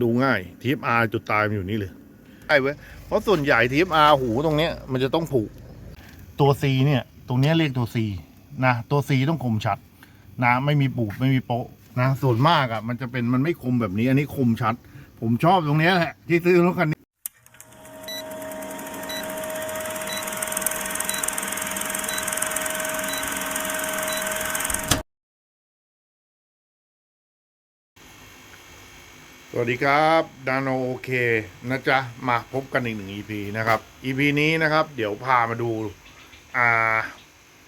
ดูง่ายทีฟอาร์จุดตายมันอยู่นี่เลยใช่เว้ยเพราะส่วนใหญ่ทีฟอาร์หูตรงเนี้ยมันจะต้องผูก ตัว C เนี่ย ตรงเนี้ยเรียกตัว C นะตัว C ต้องคมชัด นะไม่มีปูดไม่มีโปะนะส่วนมากอะ่ะ มันจะเป็นมันไม่คมแบบนี้ อันนี้คมชัด ผมชอบตรงเนี้ยแหละที่ซื้อรถคันนี้ สวัสดีครับดานโอเคนะจ๊ะ มาพบกันอีกหนึ่ง EP นะครับ EP นี้นะครับ เดี๋ยวพามาดูอ่า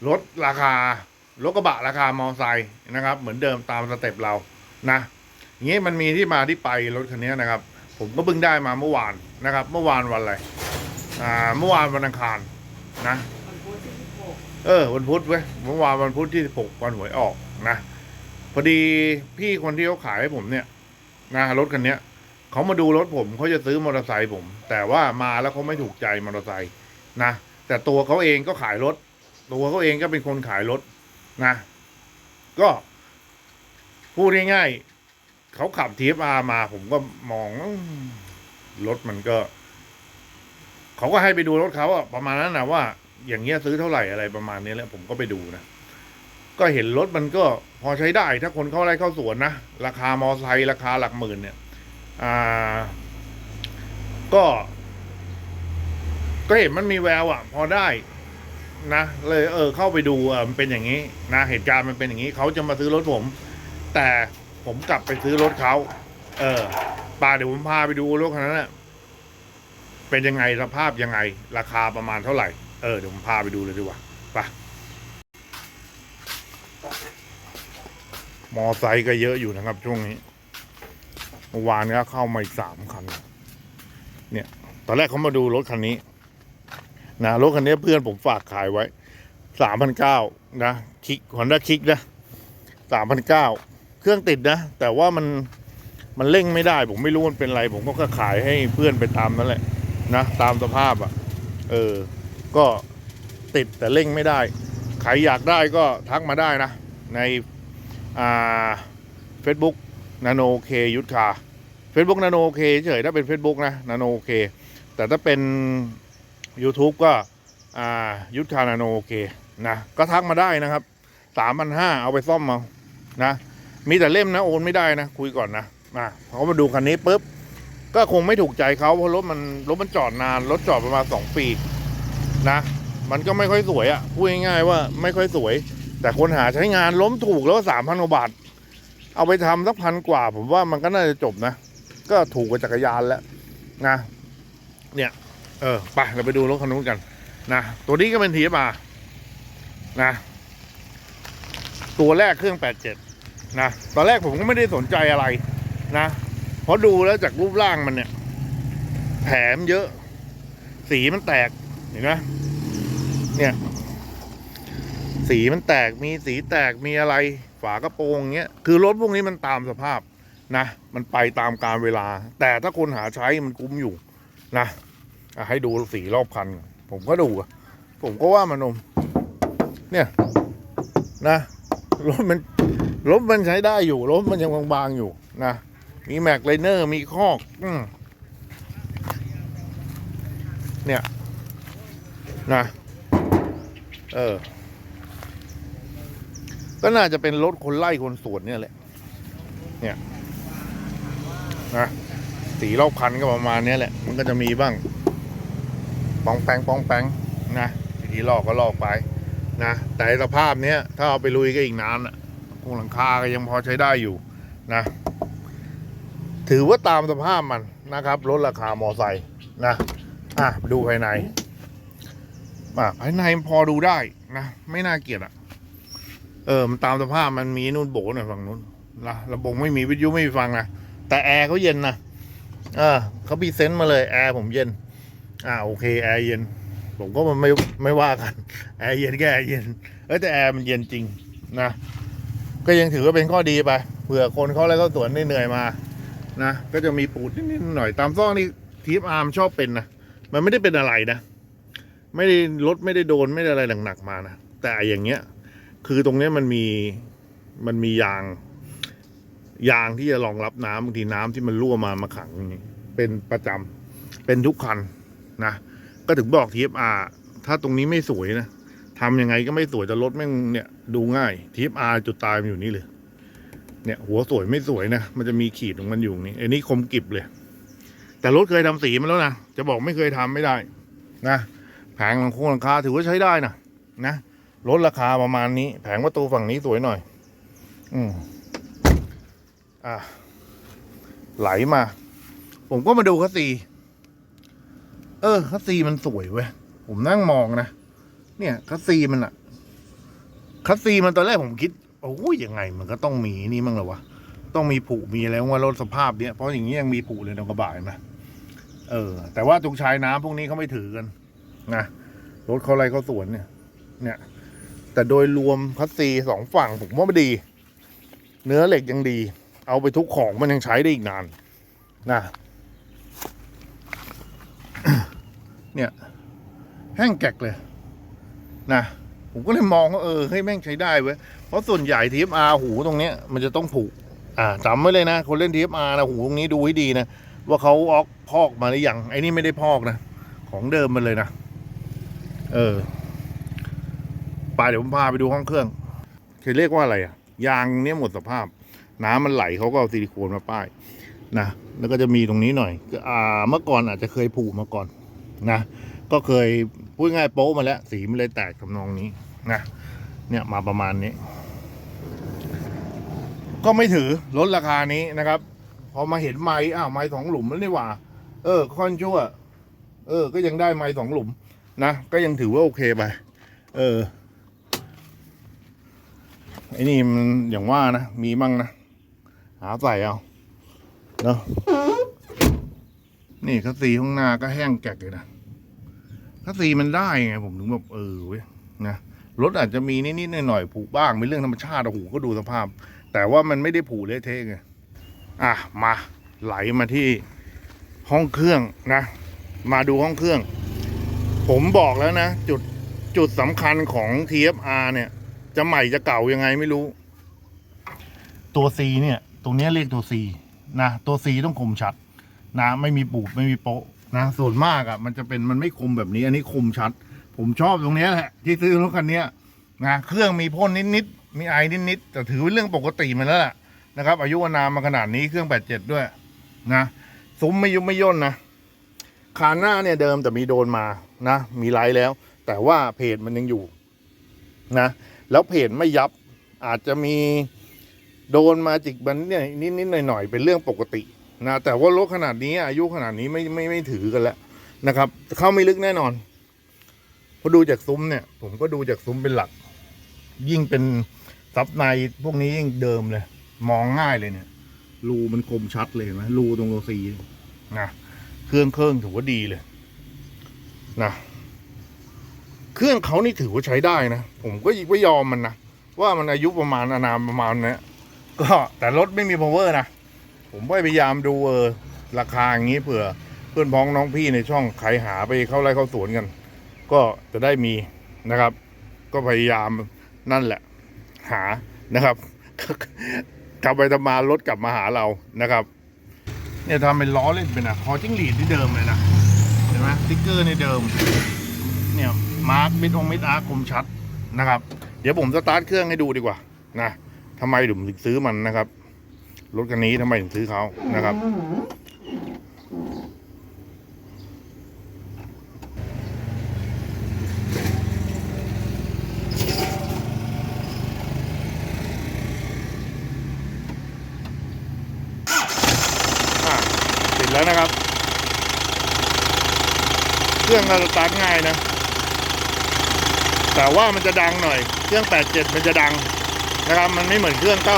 รถราคารถกระบะราคามอไซค์นะครับ เหมือนเดิมตามสเต็ปเรานะอย่างนี้มันมีที่มาที่ไปรถคันนี้นะครับ ผมก็เพิ่งได้มาเมื่อวานนะครับ เมื่อวานวันอะไรอ่าเมื่อวานวันอังคารนะเออวันพุธเว้ยเมื่อวานวันพุธที่16วันหวยออกนะ พอดีพี่คนที่เขาขายให้ผมเนี่ย นะรถคันเนี้ยเขามาดูรถผมเขาจะซื้อมอเตอร์ไซค์ผม แต่ว่ามาแล้วเขาไม่ถูกใจมอเตอร์ไซค์นะ แต่ตัวเขาเองก็ขายรถ ตัวเขาเองก็เป็นคนขายรถนะ ก็พูดง่ายๆเขาขับทีฟอามา ผมก็มองรถมันก็เขาก็ให้ไปดูรถเขาอะประมาณนั้นนะว่า อย่างเงี้ยซื้อเท่าไหร่อะไรประมาณนี้แล้วผมก็ไปดูนะ ก็เห็นรถมันก็พอใช้ได้ ถ้าคนเข้าไร่เข้าสวนนะ ราคามอไซค์ราคาหลักหมื่นเนี่ย อ่า ก็ ก็เห็นมันมีแววอะ พอได้นะ เลยเออ เข้าไปดูเออมันเป็นอย่างนี้นะเหตุการณ์มันเป็นอย่างนี้เขาจะมาซื้อรถผม แต่ผมกลับไปซื้อรถเขาเออป่าเดี๋ยวผมพาไปดูรถคันนั้นน่ะเป็นยังไงสภาพยังไง ราคาประมาณเท่าไหร่ เออเดี๋ยวผมพาไปดูเลยดีกว่าไป มอไซค์ก็เยอะอยู่นะครับ ช่วงนี้เมื่อวานก็เข้ามาอีกสามคัน เนี่ย ตอนแรกเขามาดูรถคันนี้ นะรถคันนี้เพื่อนผมฝากขายไว้สามพันเก้านะคิกฮอนด้าคิกนะสามพันเก้าเครื่องติดนะ แต่ว่ามันมันเร่งไม่ได้ ผมไม่รู้มันเป็นไร ผมก็ขายให้เพื่อนไปตามนั่นแหละ นะตามสภาพอะ่ะ เออ ก็ติดแต่เร่งไม่ได้ ใครอยากได้ก็ทักมาได้นะ ใน เฟซบุ๊กนาโนเคยุทธคาเฟซบุ๊กนาโนเคเฉยถ้าเป็น Facebook นะนาโนเคแต่ถ้าเป็น YouTube ก็ยุทธานาโนโอเคนะก็ทักมาได้นะครับสามพันห้าเอาไปซ่อมเอานะ มีแต่เล่มนะโอนไม่ได้นะ คุยก่อนนะมาเขามาดูคันนี้ปุ๊บก็คงไม่ถูกใจเขาเพราะรถมันรถมันจอดนานรถจอดประมาณสองปีนะ มันก็ไม่ค่อยสวยอะ่ะพูดง่ายๆว่าไม่ค่อยสวย แต่คนหาใช้งานล้มถูกแล้วสามพันกว่าบาท เอาไปทำสักพันกว่า ผมว่ามันก็น่าจะจบนะ ก็ถูกกว่าจักรยานแล้วนะเนี่ย เออไปเราไปดูรถคันนู้นกันนะตัวนี้ก็เป็นทีมานะ ตัวแรกเครื่อง87นะตอนแรกผมก็ไม่ได้สนใจอะไรนะเพราะดูแล้วจากรูปร่างมันเนี่ย แผลมเยอะ สีมันแตกเห็นไหมเนี่ย สีมันแตกมีสีแตกมีอะไรฝากระโปรงเงี้ยคือรถพวกนี้มันตามสภาพนะ มันไปตามการเวลา แต่ถ้าคนหาใช้มันคุ้มอยู่นะให้ดูสีรอบคัน ผมก็ดูอะผมก็ว่ามันนมเนี่ยนะรถมันรถมันใช้ได้อยู่รถมันยังบางๆอยู่นะมีแม็กไลเนอร์มีคอกอืเนี่ยนะเออ ก็น่าจะเป็นรถคนไล่คนสวนเนี่ยแหละ เนี่ยนะสีรอบคันก็ประมาณเนี้ยแหละ มันก็จะมีบ้างปองแปงปองแปงนะทีลอกก็ลอกไปนะแต่สภาพเนี้ยถ้าเอาไปลุยก็อีกนานอะคงหลังคาก็ยังพอใช้ได้อยู่นะ ถือว่าตามสภาพมันนะครับลดราคามอไซค์นะอะดูภายในอะภายในพอดูได้นะ ไม่น่าเกลียดอะ เออ มันตามสภาพมันมีนู่นโบหน่อยฝั่งนู้นละระบบไม่มีวิทยุไม่มีฟังนะแต่แอร์เขาเย็นนะเออเขาพีเซนต์มาเลยแอร์ผมเย็น อ่าโอเคแอร์เย็น ผมก็มันไม่ไม่ว่ากันแอร์เย็นก็แอร์เย็นเอ้แต่แอร์มันเย็นจริงนะก็ยังถือว่าเป็นข้อดีไปเผื่อคนเขาอะไรก็สวนเหนื่อยมานะก็จะมีปูดนิดๆหน่อยตามซอกนี่ทีฟอาร์มชอบเป็นนะมันไม่ได้เป็นอะไรนะ ไม่ได้รถไม่ได้โดนไม่ได้อะไรหนักๆมานะแต่อย่างเงี้ย คือตรงนี้มันมีมันมียาง ยางที่จะรองรับน้ำบางทีน้ำที่มันรั่วมามาขังนี้เป็นประจำเป็นทุกคันนะ ก็ถึงบอก TFR ถ้าตรงนี้ไม่สวยนะทำยังไงก็ไม่สวยจะรถแม่งเนี่ยดูง่าย TFR จุดตายมันอยู่นี่เลย เนี่ย หัวสวยไม่สวยนะมันจะมีขีดของมันอยู่นี่ไอันนี้คมกิบเลย แต่รถเคยทำสีมาแล้วนะจะบอกไม่เคยทำไม่ได้ นะแผงหลังโค้งหลังคาถือว่าใช้ได้นะนะ ลดราคาประมาณนี้ แผงประตูฝั่งนี้สวยหน่อย อืมอะไหลมา ผมก็มาดูคัสซีเออคัสซีมันสวยเว้ยผมนั่งมองนะเนี่ยคัสซีมันอะคัสซีมันตอนแรกผมคิดโอ้ยยังไง มันก็ต้องมีนี่มั้งเหรอวะต้องมีผุมีอะไรว่ารถสภาพเนี้ยเพราะอย่างนี้ยังมีผุเลยตรงกระบะนไหมเออ แต่ว่าตรงชายน้ำพวกนี้เขาไม่ถือกันนะรถเขาอะไรเขาสวนเนี่ย เนี่ย แต่โดยรวมคัสซีสองฝั่งผมว่าไม่ดี เนื้อเหล็กยังดี เอาไปทุกของมันยังใช้ได้อีกนานนะเนี่ย แห้งแกกเลย นะผมก็เลยมองว่าเออเฮ้ยแม่งใช้ได้เว้ยเพราะส่วนใหญ่ทีฟอาหูตรงเนี้ยมันจะต้องผูกอ่าจำไว้เลยนะ คนเล่นทีฟอานะหูตรงนี้ดูให้ดีนะ ว่าเขาออกพอกมาหรือยังไอ้นี่ไม่ได้พอกนะ ของเดิมมันเลยนะ เออ ไปเดี๋ยวผมพาไปดูห้องเครื่องคือเรียกว่าอะไรอะยางเนี้ยหมดสภาพ น้ำมันไหลเขาก็เอาซิลิโคนมาป้ายนะแล้วก็จะมีตรงนี้หน่อยอ่าเมื่อก่อนอาจจะเคยผูกมาก่อนนะ ก็เคยพูดง่ายโป๊ะมาแล้ว สีมันเลยแตกทำนองนี้นะเนี่ยมาประมาณนี้ ก็ไม่ถือลดราคานี้นะครับ พอมาเห็นไม้อ้าวไม้สองหลุมแล้วนี่หว่า เออค่อนชั่ว เออ ก็ยังได้ไม้สองหลุมนะก็ยังถือว่าโอเคไปเออ ไอ้นี่มันอย่างว่านะ มีมั่งนะ หาใส่เอาเนาะนี่คัสซีข้างหน้าก็แห้งแกกเลยนะคัสซีมันได้ไงผมถึงแบบเออเว้ยนะรถอาจจะมีนิดๆหน่อยๆผุบ้างเป็นเรื่องธรรมชาติโอ้โหก็ดูสภาพ แต่ว่ามันไม่ได้ผุเละเทะไงอะมาไหลมาที่ห้องเครื่องนะ มาดูห้องเครื่อง ผมบอกแล้วนะ จุดจุดสำคัญของ TFR เนี่ย จะใหม่จะเก่ายังไงไม่รู้ ตัว C เนี่ย ตรงนี้เรียกตัว C นะ ตัว C ต้องคมชัด นะ ไม่มีปูดไม่มีโปะนะส่วนมากอะ่ะ มันจะเป็นมันไม่คมแบบนี้ อันนี้คมชัด ผมชอบตรงนี้แหละที่ซื้อรถคันนี้นะเครื่องมีพ่นนิดๆมีไอนิดๆแต่ถือเป็นเรื่องปกติมาแล้วล่ะนะครับ อายุอานามมาขนาดนี้เครื่อง87ด้วยนะซุ้มไม่ยุบไม่ย่นนะคานหน้าเนี่ยเดิมแต่มีโดนมานะ มีไลท์แล้ว แต่ว่าเพจมันยังอยู่ นะ แล้วเพจไม่ยับอาจจะมีโดนมาจิกบันเนี่ยนิดๆหน่อยๆเป็นเรื่องปกตินะแต่ว่ารถขนาดนี้อายุขนาดนี้ไม่ไม่ไม่ถือกันแล้วนะครับ เข้าไม่ลึกแน่นอนพอดูจากซุ้มเนี่ย ผมก็ดูจากซุ้มเป็นหลัก ยิ่งเป็นซับในพวกนี้ยิ่งเดิมเลย มองง่ายเลยเนี่ย รูมันคมชัดเลยนไหมรูตรงโรซีนะเครื่องเครื่องถือว่าดีเลย นะ เครื่องเขานี่ถือว่าใช้ได้นะ ผมก็ไม่ยอมมันนะ ว่ามันอายุประมาณอานามประมาณเนี้ยก็แต่รถไม่มี power นะ ผมก็พยายามดูเออราคาอย่างนี้เผื่อ เพื่อนพ้องน้องพี่ในช่องใครหาไปเข้าไร่เข้าสวนกัน ก็จะได้มีนะครับ ก็พยายามนั่นแหละ หานะครับกลับไปทำมารถกลับมาหาเรานะครับเนี่ยทำเป็นล้อเล่นเป็นอะคอจิ้งหรีดที่เดิมเลยนะเห็นไหมสติ๊กเกอร์ในเดิม เนี่ยมาร์คมิดองมิดอาร์คมชัดนะครับ เดี๋ยวผมสตาร์ทเครื่องให้ดูดีกว่านะทำไมถึงซื้อมันนะครับรถคันนี้ทำไมถึงซื้อเขานะครับอะติดแล้วนะครับ เครื่องเราสตาร์ทง่ายนะ แต่ว่ามันจะดังหน่อย เครื่อง 87 มันจะดังนะครับ มันไม่เหมือนเครื่อง 90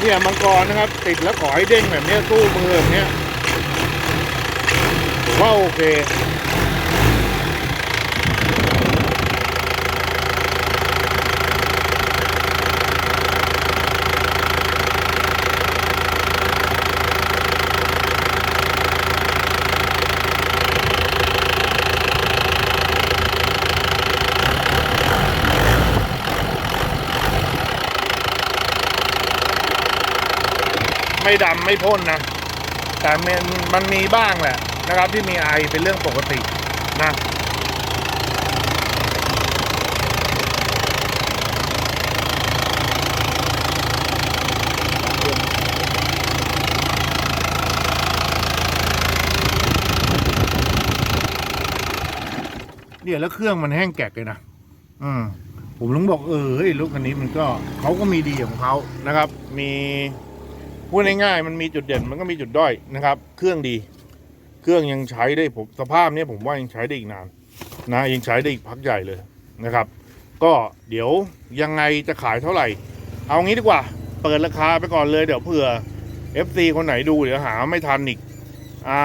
เนี่ยมังกรนะครับ ติดแล้วขอให้เด้งแบบนี้ยสู้มือแบบนี้ว่าโอเค ไม่ดำไม่พ่นนะ แต่มันมันมีบ้างแหละนะครับ ที่มีไอเป็นเรื่องปกตินะเนี่ยแล้วเครื่องมันแห้งแกกเลยนะ อืม ผมต้องบอกเออเฮ้ยรถคันนี้มันก็เขาก็มีดีของเขานะครับ มี พูดง่ายๆมันมีจุดเด่นมันก็มีจุดด้อยนะครับ เครื่องดี เครื่องยังใช้ได้ผมสภาพเนี้ยผมว่ายังใช้ได้อีกนานนะยังใช้ได้อีกพักใหญ่เลยนะครับ ก็เดี๋ยวยังไงจะขายเท่าไหร่ เอางี้ดีกว่า เปิดราคาไปก่อนเลยเดี๋ยวเผื่อ FC คนไหนดูเดี๋ยวหาไม่ทันอีกอ่า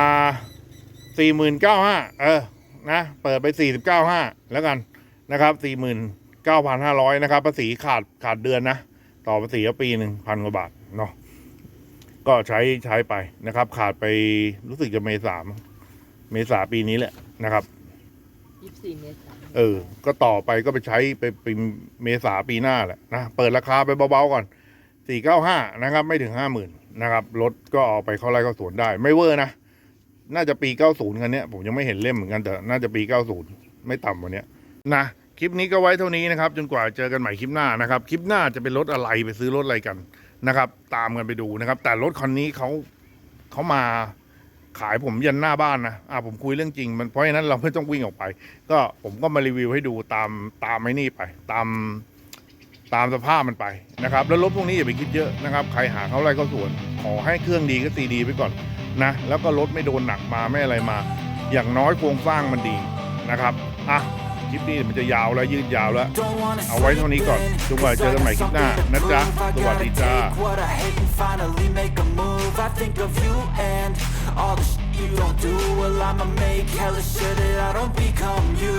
สี่หมื่นเก้าห้าเออนะเปิดไปสี่สิบเก้าห้าแล้วกันนะครับสี่หมื่นเก้าพันห้าร้อยนะครับภาษีขาดขาดเดือนนะ ต่อภาษีปีหนึ่งพันกว่าบาทเนาะ ก็ใช้ใช้ไปนะครับ ขาดไปรู้สึกจะเมษามั้งเมษาปีนี้แหละนะครับยี่สิบสี่เมษายนเออ ก็ต่อไปก็ไปใช้ไปปีเมษาปีหน้าแหละนะเปิดราคาไปเบาๆก่อนสี่เก้าห้านะครับ ไม่ถึงห้าหมื่นนะครับรถก็เอาไปเข้าไร่เข้าสวนได้ ไม่เวอร์นะน่าจะปีเก้าศูนย์กันเนี้ยผมยังไม่เห็นเล่มเหมือนกันแต่น่าจะปีเก้าศูนย์ไม่ต่ำกว่าเนี้ยนะคลิปนี้ก็ไว้เท่านี้นะครับ จนกว่าเจอกันใหม่คลิปหน้านะครับ คลิปหน้าจะเป็นรถอะไรไปซื้อรถอะไรกัน นะครับ ตามกันไปดูนะครับ แต่รถคันนี้เขาเขามาขายผมยันหน้าบ้านนะอ่าผมคุยเรื่องจริง มันเพราะฉะนั้นเราไม่ต้องวิ่งออกไป ก็ผมก็มารีวิวให้ดูตามตามไอ้นี่ไป ตามตามสภาพมันไปนะครับ แล้วรถพวกนี้อย่าไปคิดเยอะนะครับใครหาเขาอะไรก็ส่วน ขอให้เครื่องดีก็ตีดีไปก่อนนะ แล้วก็รถไม่โดนหนักมาไม่อะไรมา อย่างน้อยโครงสร้างมันดีนะครับอะ ลิปนี้มันจะยาวแล้วยืดยาวแล้ว เอาไว้เท่านี้ก่อนจนกว่าเจอกันใหม่คลิปหน้านะจ๊ะสวัสดีจ้า All the shit you don't do, well I'ma make hella sure that I don't become you